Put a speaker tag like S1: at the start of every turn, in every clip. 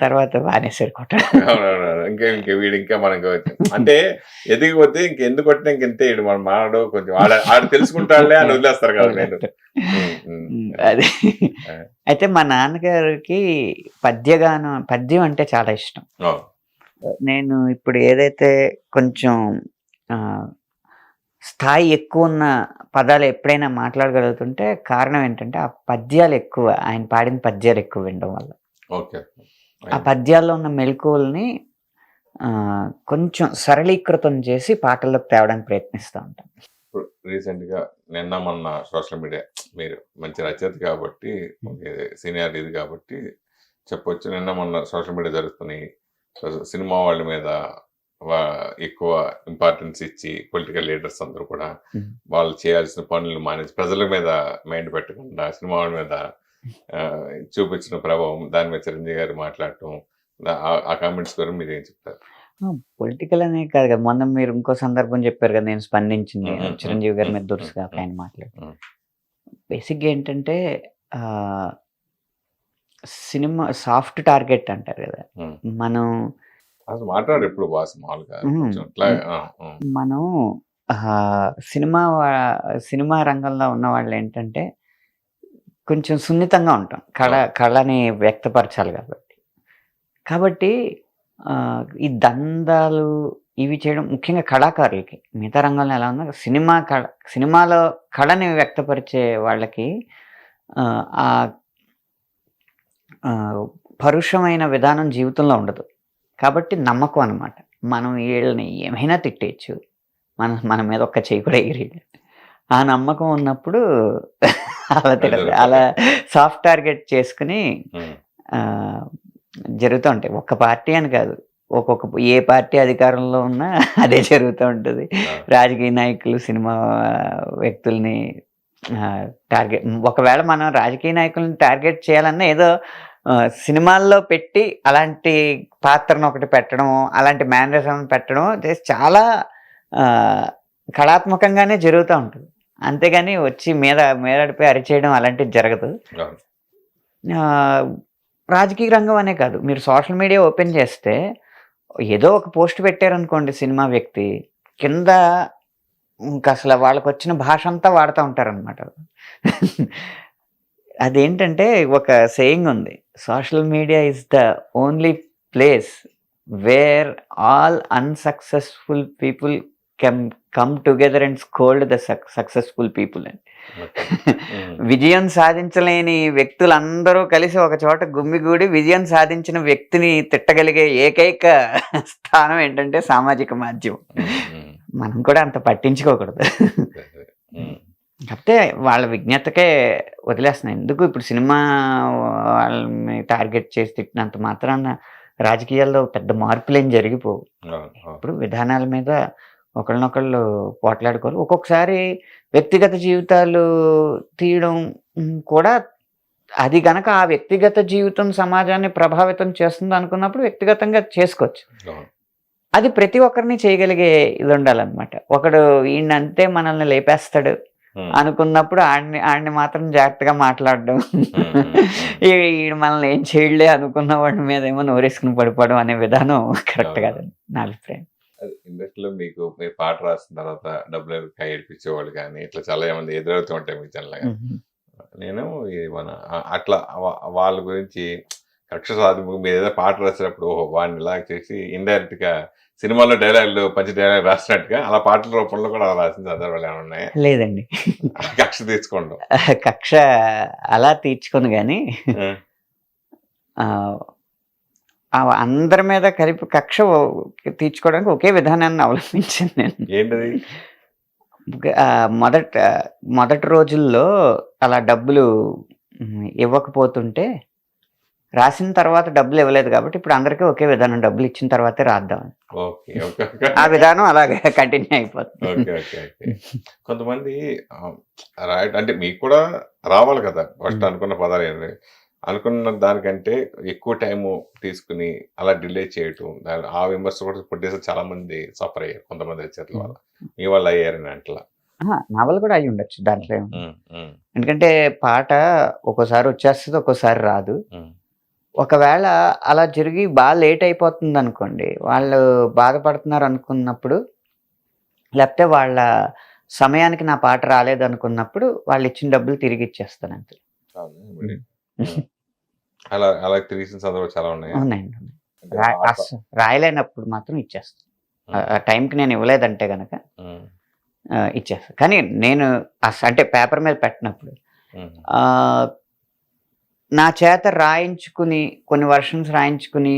S1: తర్వాత
S2: అవునవును ఇంకా ఇంకా వీడు ఇంకా మనం ఇంకా అంటే ఎదిగిపోతే ఇంక ఎందుకు కొట్టినా ఇంక ఇంతే వీడు మనం మానడు కొంచెం ఆడ ఆడ తెలుసుకుంటాడులే అని వదిలేస్తారు కదా నేను.
S1: అది. అయితే మా నాన్నగారికి పద్యగానం పద్యం అంటే చాలా ఇష్టం. నేను ఇప్పుడు ఏదైతే కొంచెం ఆ, స్థాయి ఎక్కువ ఉన్న పదాలు ఎప్పుడైనా మాట్లాడగలుగుతుంటే కారణం ఏంటంటే ఆ పద్యాలు ఎక్కువ ఆయన పాడిన పద్యాలు ఎక్కువ వినడం వల్ల.
S2: ఓకే.
S1: ఆ పద్యాల్లో ఉన్న మెలకువల్ని కొంచెం సరళీకృతం చేసి పాటల్లోకి తేవడానికి ప్రయత్నిస్తూ ఉంటాను
S2: ఇప్పుడు రీసెంట్గా నిన్న మొన్న సోషల్ మీడియా మీరు మంచి రచయిత కాబట్టి సీనియర్ ఇది కాబట్టి చెప్పొచ్చు. నిన్న మొన్న సోషల్ మీడియా జరుగుతున్నాయి సినిమా వాళ్ళ మీద ఎక్కువ ఇంపార్టెన్స్ ఇచ్చి పొలిటికల్ లీడర్స్ అందరూ కూడా
S1: Hmm.
S2: వాళ్ళు చేయాల్సిన పనులు మానేసి ప్రజల మీద మైండ్ పెట్టకుండా సినిమా వాళ్ళ మీద చూపించిన ప్రభావం దాని మీద చిరంజీవి గారు మాట్లాడటం ఆ- కామెంట్స్ గురించి మీరు ఏం చెప్తారు
S1: పొలిటికల్ అనే కాదు కదా మొన్న మీరు ఇంకో సందర్భం చెప్పారు కదా నేను స్పందించింది చిరంజీవి గారి మీద దురుసుగా ఆయన మాట్లాడి. బేసిక్గా ఏంటంటే సినిమా సాఫ్ట్ టార్గెట్ అంటారు కదా. మనం
S2: మాట్లాడు ఎప్పుడు.
S1: మనం సినిమా సినిమా రంగంలో ఉన్న వాళ్ళు ఏంటంటే కొంచెం సున్నితంగా ఉంటాం. కళ కళని వ్యక్తపరచాలి కాబట్టి. కాబట్టి ఈ దందాలు ఇవి చేయడం ముఖ్యంగా కళాకారులకి మిగతా రంగంలో ఎలా ఉందో సినిమా కళ సినిమాలో కళని వ్యక్తపరిచే వాళ్ళకి ఆ, పరుషమైన విధానం జీవితంలో ఉండదు. కాబట్టి నమ్మకం అన్నమాట. మనం వీళ్ళని ఏమైనా తిట్టేయచ్చు. మన మన మీద ఒక్క చేయి కూడా ఎగిరేయడు ఆ నమ్మకం ఉన్నప్పుడు అలా తిడతారు అలా సాఫ్ట్ టార్గెట్ చేసుకుని జరుగుతూ ఉంటాయి. ఒక్క పార్టీ అని కాదు. ఒక్కొక్క ఏ పార్టీ అధికారంలో ఉన్నా అదే జరుగుతూ ఉంటుంది. రాజకీయ నాయకులు సినిమా వ్యక్తుల్ని టార్గెట్ ఒకవేళ మనం రాజకీయ నాయకుల్ని టార్గెట్ చేయాలన్నా ఏదో సినిమాల్లో పెట్టి అలాంటి పాత్రను ఒకటి పెట్టడం అలాంటి మేనరిజం పెట్టడం చాలా కళాత్మకంగానే జరుగుతూ ఉంటుంది. అంతేగాని వచ్చి మీద మీదడిపోయి అరిచేయడం అలాంటిది జరగదు. రాజకీయ రంగం అనే కాదు. మీరు సోషల్ మీడియా ఓపెన్ చేస్తే ఏదో ఒక పోస్ట్ పెట్టారనుకోండి సినిమా వ్యక్తి కింద ఇంకా అసలు వాళ్ళకి వచ్చిన భాష అంతా వాడుతూ ఉంటారనమాట అదేంటంటే ఒక సేయింగ్ ఉంది. Social media is the only place where all unsuccessful people came come together and scold the successful people.
S2: Hmm.
S1: విజయం సాధించలేని వ్యక్తులందరూ కలిసి ఒక చోట గుమ్మిగూడి విజయం సాధించిన వ్యక్తిని తిట్టగలిగే ఏకైక స్థానం ఏంటంటే సామాజిక మాధ్యమం. మనం కూడా అంత పట్టించుకోకూడదు. కాకపోతే వాళ్ళ విజ్ఞతకే వదిలేస్తున్నాయి ఎందుకు ఇప్పుడు సినిమా వాళ్ళని టార్గెట్ చేసి తిట్టినంత మాత్రాన రాజకీయాల్లో పెద్ద మార్పులు ఏం జరిగిపోవు. ఇప్పుడు విధానాల మీద ఒకళ్ళనొకళ్ళు పోట్లాడుకోరు ఒక్కొక్కసారి వ్యక్తిగత జీవితాలు తీయడం కూడా అది గనక ఆ వ్యక్తిగత జీవితం సమాజాన్ని ప్రభావితం చేస్తుంది అనుకున్నప్పుడు వ్యక్తిగతంగా చేసుకోవచ్చు. అది ప్రతి ఒక్కరిని చేయగలిగే ఇది ఉండాలన్నమాట ఒకడు ఈయన అంతే మనల్ని లేపేస్తాడు. అనుకున్నప్పుడు ఆడిని ఆడిని మాత్రం జాగ్రత్తగా మాట్లాడడం
S2: మ్మ్. మ్మ్.
S1: ఈ- ఈయన మనల్ని ఏం చేయలే అనుకున్న వాడి మీద ఏమో నోరేసుకుని పడిపోవడం అనే విధానం కరెక్ట్. కాదండి నా అభిప్రాయం
S2: ఇండస్ట్రీలో మీకు మీరు పాట రాసిన తర్వాత డబ్బులు కై ఏడిపించేవాళ్ళు కానీ ఇట్లా చాలా మంది ఎదురవుతూ ఉంటాయి మీకు జనరల్గా నేను ఇది మన అట్లా వాళ్ళ గురించి కక్ష సాధింపు మీరు ఏదో పాట రాసేటప్పుడు ఓహో వాడిని ఇలా చేసి ఇండైరెక్ట్గా సినిమాలో డైలాగులు పంచి డైలాగ్ రాసినట్టుగా అలా పాటల రూపంలో కూడా అలా రాసిన సందర్భాలు ఏమైనా ఉన్నాయి?
S1: లేదండి.
S2: కక్ష తీసుకోండి.
S1: కక్ష అలా తీర్చుకొని కానీ అందరి మీద కలిపి కక్ష తీర్చుకోవడానికి ఒకే విధానాన్ని అవలంబించాను నేను.
S2: ఏంటది?
S1: మొదట మొదటి రోజుల్లో అలా డబ్బులు ఇవ్వకపోతుంటే రాసిన తర్వాత డబ్బులు ఇవ్వలేదు కాబట్టి ఇప్పుడు అందరికీ ఒకే విధానం డబ్బులు ఇచ్చిన తర్వాతే రాద్దాం.
S2: Okay okay okay.
S1: ఆ విధానం అలాగే కంటిన్యూ అయిపోతుంది.
S2: కొంతమంది అంటే మీకు కూడా రావాలి కదా ఫస్ట్. అనుకున్న పదాలు అనుకున్న దానికంటే ఎక్కువ టైము తీసుకుని అలా డిలే చేయటం దాని ఆ విమర్శ కూడా ప్రొడ్యూసర్ చాలా మంది సఫర్ అయ్యారు కొంతమంది రచయితల వల్ల మీ వాళ్ళు అయ్యారని అంటలా.
S1: నవల్ కూడా అయి ఉండొచ్చు దాంట్లో ఎందుకంటే పాట ఒక్కోసారి వచ్చేస్తుంది ఒక్కోసారి రాదు. ఒకవేళ అలా జరిగి బాగా లేట్ అయిపోతుంది అనుకోండి వాళ్ళు బాధపడుతున్నారు అనుకున్నప్పుడు లేకపోతే వాళ్ళ సమయానికి నా పాట రాలేదు అనుకున్నప్పుడు వాళ్ళు ఇచ్చిన డబ్బులు తిరిగి ఇచ్చేస్తాను అంతే.
S2: అలా చాలా ఉన్నాయి.
S1: అస్స- రాయలేనప్పుడు మాత్రం ఇచ్చేస్తాను టైంకి నేను ఇవ్వలేదంటే గనక ఇచ్చేస్తాను కానీ నేను అంటే పేపర్ మీద పెట్టినప్పుడు నా చేత రాయించుకుని కొన్ని వర్షన్స్ రాయించుకుని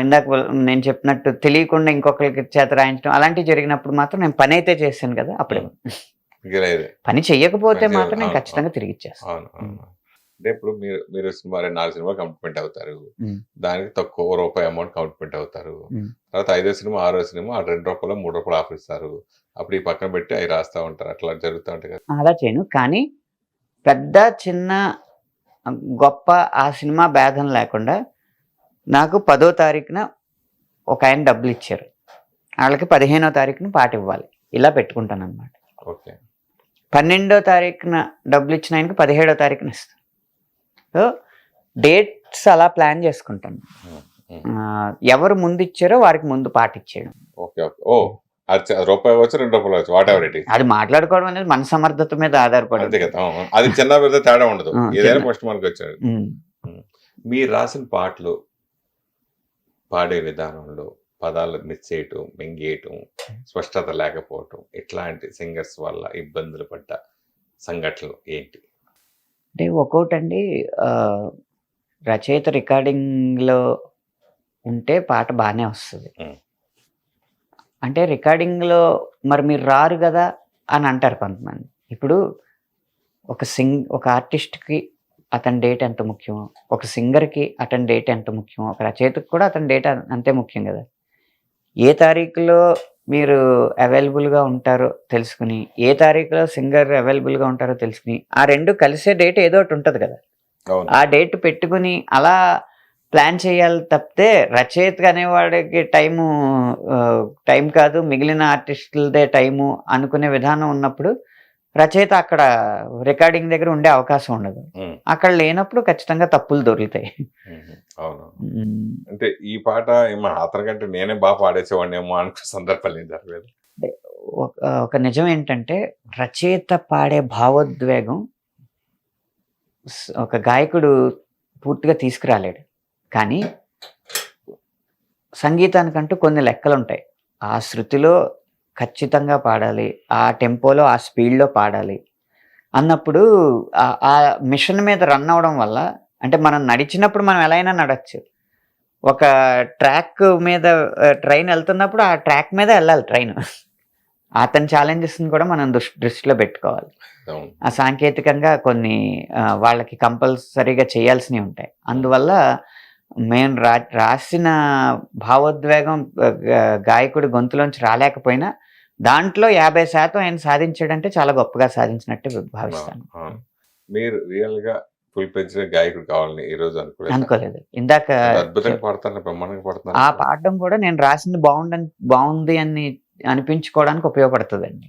S1: ఇందాక నేను చెప్పినట్టు తెలియకుండా ఇంకొకరికి చేత రాయించడం అలాంటివి జరిగినప్పుడు మాత్రం నేను పని అయితే చేశాను కదా అప్పుడే. పని చెయ్యకపోతే మాత్రం నేను ఖచ్చితంగా తిరిగి ఇచ్చేస్తాను.
S2: అంటే ఇప్పుడు మీరు మీరు సినిమా రెండు నాలుగు సినిమా కమిట్మెంట్ అవుతారు. దానికి తక్కువ రూపాయి అమౌంట్ కమిట్మెంట్ అవుతారు. తర్వాత ఐదో సినిమా ఆరో సినిమా ఆ రెండు రూపాయలు మూడు రూపాయలు ఆఫర్ ఇస్తారు. అప్పుడు ఈ పక్కన పెట్టి అవి రాస్తా ఉంటారు. అట్లా జరుగుతూ ఉంటాయి కదా.
S1: అలా చేయను. కానీ పెద్ద చిన్న గొప్ప ఆ సినిమా భేదం లేకుండా నాకు పదో తారీఖున ఒక ఆయన డబ్బులు ఇచ్చారు. వాళ్ళకి పదిహేనో తారీఖున పాట ఇవ్వాలి. ఇలా పెట్టుకుంటాను అనమాట
S2: ఓకే.
S1: పన్నెండో తారీఖున డబ్బులు ఇచ్చిన ఆయనకి పదిహేడో తారీఖున ఇస్తాను సో డేట్స్ అలా ప్లాన్ చేసుకుంటాను ఎవరు ముందు ఇచ్చారో వారికి ముందు పాట ఇచ్చేయడం.
S2: Okay okay. ఓ రూపాయి రెండు రూపాయలు వాట్ ఎవర్ ఇట్ ఈస్
S1: అది మాట్లాడుకోవడం అనేది మన సమర్థత మీద ఆధారపడి
S2: అంతే కదా. అది చిన్న పెద్ద తేడా ఉండదు. ఏదైనా
S1: చిన్న.
S2: ఫస్ట్ మనకి వచ్చాడు. మీరు రాసిన పాటలు పాడే విధానంలో పదాలు మిస్ చేయటం మింగేయటం స్పష్టత లేకపోవటం ఇట్లాంటి సింగర్స్ వల్ల ఇబ్బందులు పడ్డ సంఘటనలు ఏంటి?
S1: అంటే ఒక్కోటండి ఆ, రచయిత రికార్డింగ్లో ఉంటే పాట బాగానే వస్తుంది. అంటే రికార్డింగ్లో మరి మీరు రారు కదా అని అంటారు కొంతమంది. ఇప్పుడు ఒక సింగ్ ఒక ఆర్టిస్ట్కి అతని డేట్ ఎంత ముఖ్యం ఒక సింగర్కి అతని డేట్ ఎంత ముఖ్యం ఒక రచయితకు కూడా అతని డేట్ అంతే ముఖ్యం కదా. ఏ తారీఖులో మీరు అవైలబుల్గా ఉంటారో తెలుసుకుని ఏ తారీఖులో సింగర్ అవైలబుల్గా ఉంటారో తెలుసుకుని ఆ రెండు కలిసే డేట్ ఏదో ఒకటి ఉంటుంది కదా. ఆ డేట్ పెట్టుకుని అలా ప్లాన్ చేయాలి తప్పితే రచయిత అనేవాడికి టైము టైం కాదు మిగిలిన ఆర్టిస్టులదే టైము అనుకునే విధానం ఉన్నప్పుడు రచయిత అక్కడ రికార్డింగ్ దగ్గర ఉండే అవకాశం ఉండదు. అక్కడ లేనప్పుడు ఖచ్చితంగా తప్పులు దొరుకుతాయి.
S2: అవును. అంటే ఈ పాట మా అతని కంటే నేనే బాగా పాడేసేవాడినేమో అనుకునే సందర్భాలు ఏం జరగలేదు?
S1: ఒక నిజం ఏంటంటే రచయిత పాడే భావోద్వేగం ఒక గాయకుడు పూర్తిగా తీసుకురాలేడు. కానీ సంగీతానికంటూ కొన్ని లెక్కలు ఉంటాయి ఆ శృతిలో ఖచ్చితంగా పాడాలి ఆ టెంపోలో ఆ స్పీడ్లో పాడాలి అన్నప్పుడు ఆ- మిషన్ మీద రన్ అవడం వల్ల అంటే మనం నడిచినప్పుడు మనం ఎలా అయినా నడచ్చు. ఒక ట్రాక్ మీద ట్రైన్ వెళ్తున్నప్పుడు ఆ ట్రాక్ మీద వెళ్ళాలి ట్రైన్. అతని ఛాలెంజెస్ని కూడా మనం దృష్టి దృష్టిలో పెట్టుకోవాలి. ఆ సాంకేతికంగా కొన్ని వాళ్ళకి కంపల్సరీగా చేయాల్సినవి ఉంటాయి. అందువల్ల మేము రా రాసిన భావోద్వేగం గాయకుడి గొంతులోంచి రాలేకపోయినా దాంట్లో యాభై శాతం ఆయన సాధించాడంటే చాలా గొప్పగా సాధించినట్టు భావిస్తాను.
S2: మీరు రియల్గా ఫుల్ పెంచిన గాయకుడు కావాలని ఈ రోజు అనుకోలేదు.
S1: అనుకోలేదు. ఇందాక
S2: అద్భుతంగా పడతాను బ్రహ్మాండంగా
S1: ఆ
S2: పడుతున్నాను
S1: పాడడం కూడా నేను రాసింది బాగుండని బాగుంది అని అనిపించుకోవడానికి ఉపయోగపడుతుందండి.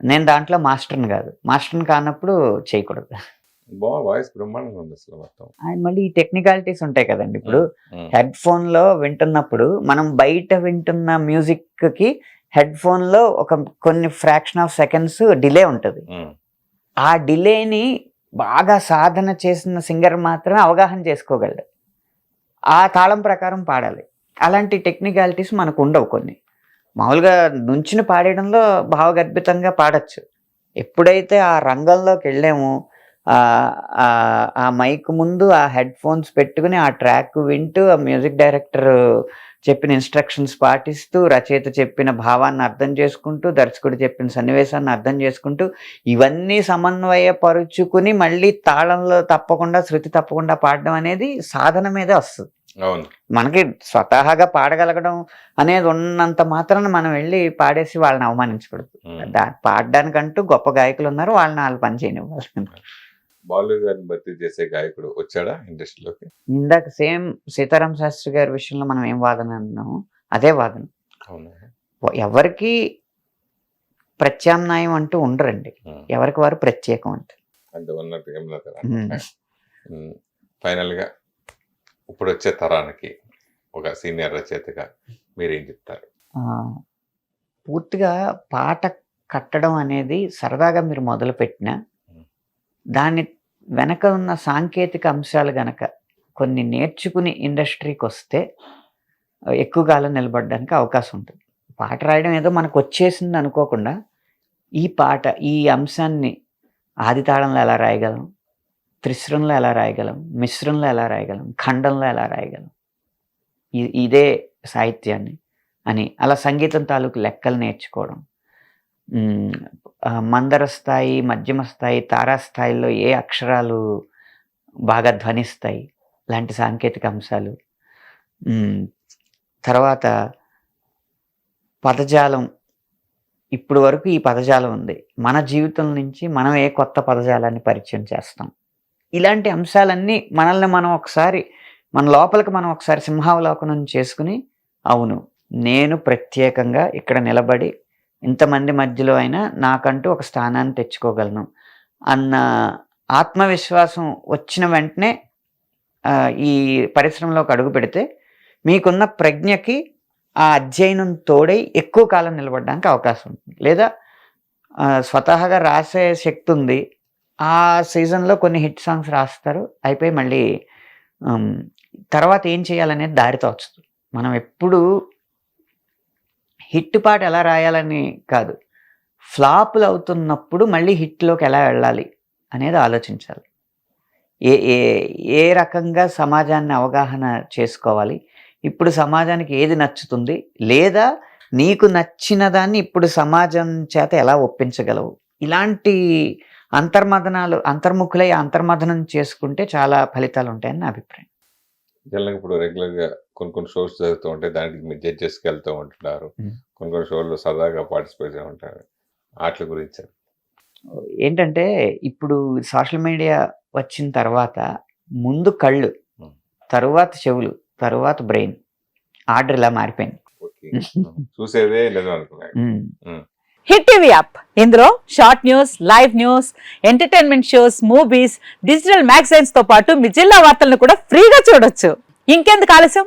S1: నేను దాంట్లో మాస్టర్ని కాదు. మాస్టర్ని కానప్పుడు చేయకూడదు.
S2: బా వాయిస్ బ్రహ్మాండంగా ఉంది అసలు మొత్తం.
S1: అండ్ మళ్ళీ ఈ టెక్నికాలిటీస్ ఉంటాయి కదండి. ఇప్పుడు హెడ్ ఫోన్లో వింటున్నప్పుడు మనం బయట వింటున్న మ్యూజిక్కి హెడ్ ఫోన్లో ఒక కొన్ని ఫ్రాక్షన్ ఆఫ్ సెకండ్స్ డిలే ఉంటుంది. ఆ డిలేని బాగా సాధన చేసిన సింగర్ మాత్రమే అవగాహన చేసుకోగలడు. ఆ తాళం ప్రకారం పాడాలి. అలాంటి టెక్నికాలిటీస్ మనకు ఉండవు కొన్ని. మామూలుగా నుంచుని పాడేయడంలో భావగర్భితంగా పాడచ్చు. ఎప్పుడైతే ఆ రంగంలోకి వెళ్ళామో ఆ మైక్ ముందు ఆ హెడ్ ఫోన్స్ పెట్టుకుని ఆ ట్రాక్ వింటూ ఆ మ్యూజిక్ డైరెక్టర్ చెప్పిన ఇన్స్ట్రక్షన్స్ పాటిస్తూ రచయిత చెప్పిన భావాన్ని అర్థం చేసుకుంటూ దర్శకుడు చెప్పిన సన్నివేశాన్ని అర్థం చేసుకుంటూ ఇవన్నీ సమన్వయపరుచుకుని మళ్ళీ తాళంలో తప్పకుండా శృతి తప్పకుండా పాడడం అనేది సాధన మీదే వస్తుంది.
S2: అవును.
S1: మనకి స్వతహాగా పాడగలగడం అనేది ఉన్నంత మాత్రాన మనం వెళ్ళి పాడేసి వాళ్ళని అవమానించకూడదు. పాడడానికంటూ గొప్ప గాయకులు ఉన్నారు వాళ్ళని వాళ్ళు పని చేయనివ్వాలి
S2: బాలు గారిని భర్తీ చేసే గాయకుడు వచ్చాడా ఇండస్ట్రీలోకి?
S1: ఇందాక సేమ్ సీతారాం శాస్త్రి గారి విషయంలో మనం ఏం వాదన అన్నాము అదే వాదన. ఎవరికి ప్రత్యామ్నాయం అంటూ ఉండరండి. ఎవరికి వారు ప్రత్యేకం అంటారు
S2: అంటే ఉన్నట్టు
S1: ఉమ్.
S2: ఫైనల్గా ఇప్పుడు వచ్చే తరానికి ఒక సీనియర్ రచయితగా మీరేం చెప్తారు?
S1: పూర్తిగా పాట కట్టడం అనేది సరదాగా మీరు మొదలుపెట్టిన దాని వెనక ఉన్న సాంకేతిక అంశాలు గనక కొన్ని నేర్చుకుని ఇండస్ట్రీకి వస్తే ఎక్కువ కాలం నిలబడడానికి అవకాశం ఉంటుంది. పాట రాయడం ఏదో మనకు వచ్చేసింది అనుకోకుండా ఈ పాట ఈ అంశాన్ని ఆది తాళంలో ఎలా రాయగలం? త్రిశ్రంలో ఎలా రాయగలం? మిశ్రంలో ఎలా రాయగలం? ఖండంలో ఎలా రాయగలం? ఇదే సాహిత్యాన్ని అని అలా సంగీతం తాలూకు లెక్కలు నేర్చుకోవడం. మందర స్థాయి మధ్యమ స్థాయి తారా స్థాయిలో ఏ అక్షరాలు బాగా ధ్వనిస్తాయి? లాంటి సాంకేతిక అంశాలు. తర్వాత పదజాలం. ఇప్పుడు వరకు ఈ పదజాలం ఉంది. మన జీవితం నుంచి మనం ఏ కొత్త పదజాలాన్ని పరిచయం చేస్తాం? ఇలాంటి అంశాలన్నీ మనల్ని మనం ఒకసారి మన లోపలికి మనం ఒకసారి సింహావలోకనం చేసుకుని అవును నేను ప్రత్యేకంగా ఇక్కడ నిలబడి ఇంతమంది మధ్యలో అయినా నాకంటూ ఒక స్థానాన్ని తెచ్చుకోగలను అన్న ఆత్మవిశ్వాసం వచ్చిన వెంటనే ఈ పరిశ్రమలోకి అడుగు పెడితే మీకున్న ప్రజ్ఞకి ఆ అధ్యయనం తోడై ఎక్కువ కాలం నిలబడడానికి అవకాశం ఉంటుంది. లేదా స్వతహాగా రాసే శక్తి ఉంది. ఆ సీజన్లో కొన్ని హిట్ సాంగ్స్ రాస్తారు. అయిపోయి మళ్ళీ తర్వాత ఏం చేయాలనేది దారితో తోచుతుంది మనం ఎప్పుడు హిట్ పాట ఎలా రాయాలని కాదు. ఫ్లాపులు అవుతున్నప్పుడు మళ్ళీ హిట్లోకి ఎలా వెళ్ళాలి అనేది ఆలోచించాలి. ఏ ఏ ఏ రకంగా సమాజాన్ని అవగాహన చేసుకోవాలి? ఇప్పుడు సమాజానికి ఏది నచ్చుతుంది? లేదా నీకు నచ్చిన దాన్ని ఇప్పుడు సమాజం చేత ఎలా ఒప్పించగలవు? ఇలాంటి అంతర్మథనాలు అంతర్ముఖులై అంతర్మథనం చేసుకుంటే చాలా ఫలితాలు ఉంటాయని నా అభిప్రాయం.
S2: ఇప్పుడు రెగ్యులర్గా కొన్ని కొన్ని షోస్ జరుగుతూ ఉంటాయి. దానికి మీరు జడ్జెస్కి వెళ్తూ ఉంటున్నారు. కొన్ని కొన్ని షోల్లో సరదాగా పార్టిసిపేట్ ఉంటారు. వాటి గురించి.
S1: ఏంటంటే ఇప్పుడు సోషల్ మీడియా వచ్చిన తర్వాత ముందు కళ్ళు. తరువాత చెవులు తరువాత బ్రెయిన్ ఆర్డర్ ఇలా మారిపోయింది.
S2: చూసేదే నిజం అనుకున్నాను.
S3: Hit TV app. ఇందులో short news live news entertainment shows movies digital మ్యాగజైన్స్తో పాటు మీ జిల్లా వార్తలను కూడా ఫ్రీగా చూడొచ్చు. ఇంకెందుకు ఆలస్యం?